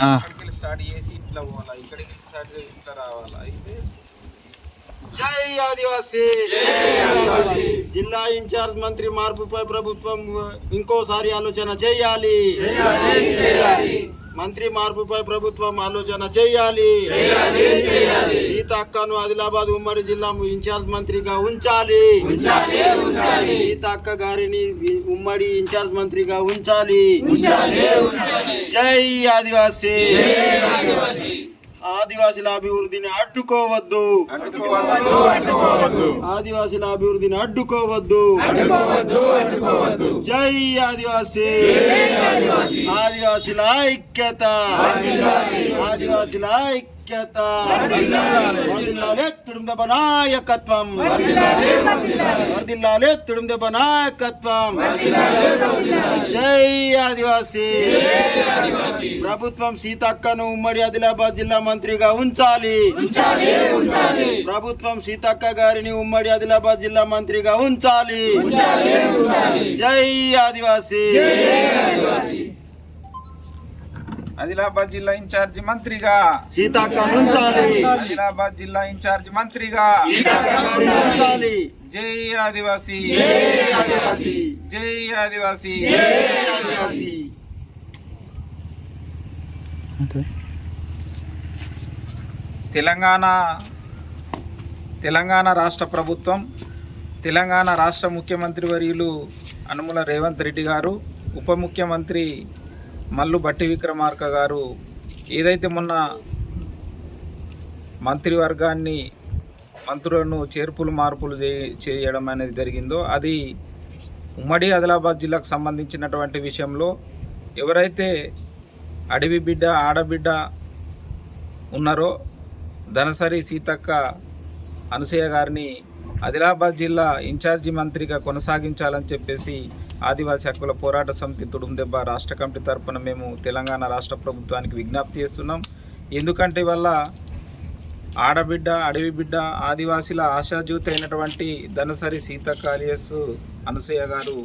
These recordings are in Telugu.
ఆ. అక్కడికి స్టార్ట్ చేసి ఇట్లా పోవాలా? ఇక్కడికి స్టార్ట్ చేసి ఇట్లా రావాలా? అయితే జై ఆదివాసీ! జిల్లా ఇన్ఛార్జ్ మంత్రి మార్పుపై ప్రభుత్వం ఇంకోసారి ఆలోచన చేయాలి. మంత్రి మార్పుపై ప్రభుత్వం ఆలోచన చేయాలి. సీతక్కను ఆదిలాబాద్ ఉమ్మడి జిల్లా ఇన్ఛార్జ్ మంత్రిగా ఉంచాలి. సీతక్క గారిని ఉమ్మడి ఇన్ఛార్జ్ మంత్రిగా ఉంచాలి. జై ఆదివాసీ. ఆదివాసుల అభివృద్ధిని అడ్డుకోవద్దు. ఆదివాసుల అభివృద్ధిని అడ్డుకోవద్దు జై ఆదివాసీ. ఆదివాసుల ఐక్యత. ఆదివాసుల ఐక్యత. వర్దిల్లాలే. తుడుందెబ్బ నాయకత్వం వర్దిల్లాలే తుడుందెబ్బ నాయకత్వం జై ఆదివాసీ. ప్రభుత్వం సీతక్కను ఉమ్మడి ఆదిలాబాద్ జిల్లా మంత్రిగా ఉంచాలి. ప్రభుత్వం సీతక్క గారిని ఉమ్మడి ఆదిలాబాద్ జిల్లా మంత్రిగా ఉంచాలి. జై ఆదివాసీ. ఆదిలాబాద్ జిల్లా ఇన్ఛార్జి మంత్రిగా. ఆదిలాబాద్ జిల్లా ఇన్ఛార్జి మంత్రిగా. సీతక్క గారిని ఉంచాలి జై ఆదివాసీ. జై ఆదివాసీ. జై ఆదివాసీ. జై ఆదివాసీ. తెలంగాణ తెలంగాణ రాష్ట్ర ప్రభుత్వం తెలంగాణ రాష్ట్ర ముఖ్యమంత్రి వర్యులు అనుముల రేవంత్ రెడ్డి గారు ఉప ముఖ్యమంత్రి మల్లు బట్టి విక్రమార్క గారు ఏదైతే మొన్న మంత్రివర్గాన్ని మంత్రులను చేర్పులు మార్పులు చే- చేయడం అనేది జరిగిందో అది ఉమ్మడి ఆదిలాబాద్ జిల్లాకు సంబంధించినటువంటి విషయంలో ఎవరైతే అడవి బిడ్డ ఆడబిడ్డ ఉన్నారో ధనసరి సీతక్క అనసూయ గారిని ఆదిలాబాద్ జిల్లా ఇన్ఛార్జి మంత్రిగా కొనసాగించాలని చెప్పేసి ఆదివాసీ హక్కుల పోరాట సమితి తుడుందెబ్బ రాష్ట్ర కమిటీ తరపున మేము తెలంగాణ రాష్ట్ర ప్రభుత్వానికి విజ్ఞప్తి చేస్తున్నాం. ఎందుకంటే వల్ల ఆడబిడ్డ అడవి బిడ్డ ఆదివాసీల ఆశాజ్యోతి అయినటువంటి ధనసరి సీత అలియస్ అనసూయ గారు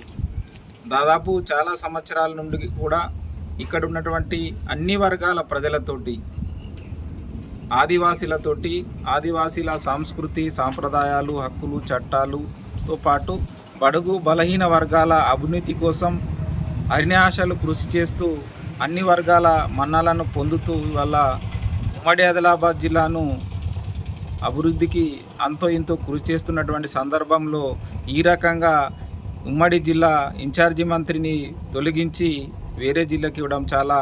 దాదాపు చాలా సంవత్సరాల నుండి కూడా ఇక్కడ ఉన్నటువంటి అన్ని వర్గాల ప్రజలతోటి ఆదివాసీలతోటి ఆదివాసీల సంస్కృతి సాంప్రదాయాలు హక్కులు చట్టాలుతో పాటు బడుగు బలహీన వర్గాల అభివృద్ధి కోసం అరినాశలు కృషి చేస్తూ అన్ని వర్గాల మన్నాలను పొందుతూ వల్ల ఉమ్మడి ఆదిలాబాద్ జిల్లాను అభివృద్ధికి అంతో ఇంతో కృషి చేస్తున్నటువంటి సందర్భంలో ఈ రకంగా ఉమ్మడి జిల్లా ఇన్ఛార్జి మంత్రిని తొలగించి వేరే జిల్లాకి ఇవ్వడం చాలా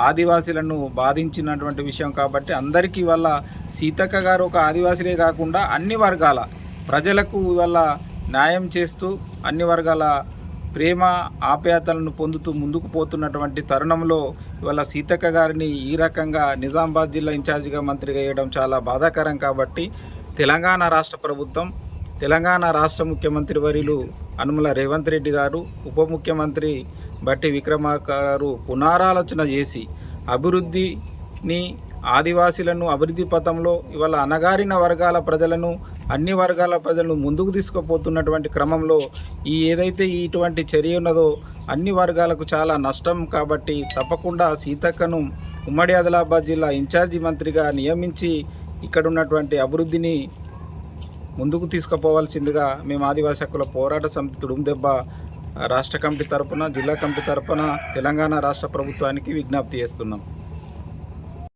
ఆదివాసీలను బాధించినటువంటి విషయం కాబట్టి అందరికీ వల్ల సీతక్క గారు ఒక ఆదివాసిలే కాకుండా అన్ని వర్గాల ప్రజలకు వల్ల న్యాయం చేస్తూ అన్ని వర్గాల ప్రేమ ఆప్యాయతలను పొందుతూ ముందుకు పోతున్నటువంటి తరుణంలో ఇవాళ సీతక్క గారిని ఈ రకంగా నిజామాబాద్ జిల్లా ఇన్ఛార్జిగా మంత్రిగా వేయడం చాలా బాధాకరం కాబట్టి తెలంగాణ రాష్ట్ర ప్రభుత్వం తెలంగాణ రాష్ట్ర ముఖ్యమంత్రి వర్యులు అనుమల రేవంత్ రెడ్డి గారు ఉప ముఖ్యమంత్రి బట్టి విక్రమార్క గారు పునరాలోచన చేసి అభివృద్ధిని ఆదివాసీలను అభివృద్ధి పథంలో ఇవాళ అణగారిన వర్గాల ప్రజలను అన్ని వర్గాల ప్రజలను ముందుకు తీసుకుపోతున్నటువంటి క్రమంలో ఈ ఏదైతే ఇటువంటి చర్య ఉన్నదో అన్ని వర్గాలకు చాలా నష్టం కాబట్టి తప్పకుండా సీతక్కను ఉమ్మడి ఆదిలాబాద్ జిల్లా ఇన్ఛార్జి మంత్రిగా నియమించి ఇక్కడ ఉన్నటువంటి అభివృద్ధిని ముందుకు తీసుకుపోవాల్సిందిగా మేము ఆదివాసీ హక్కుల పోరాట సమితి తుడుందెబ్బ రాష్ట్ర కమిటీ తరపున జిల్లా కమిటీ తరపున తెలంగాణ రాష్ట్ర ప్రభుత్వానికి విజ్ఞప్తి చేస్తున్నాం.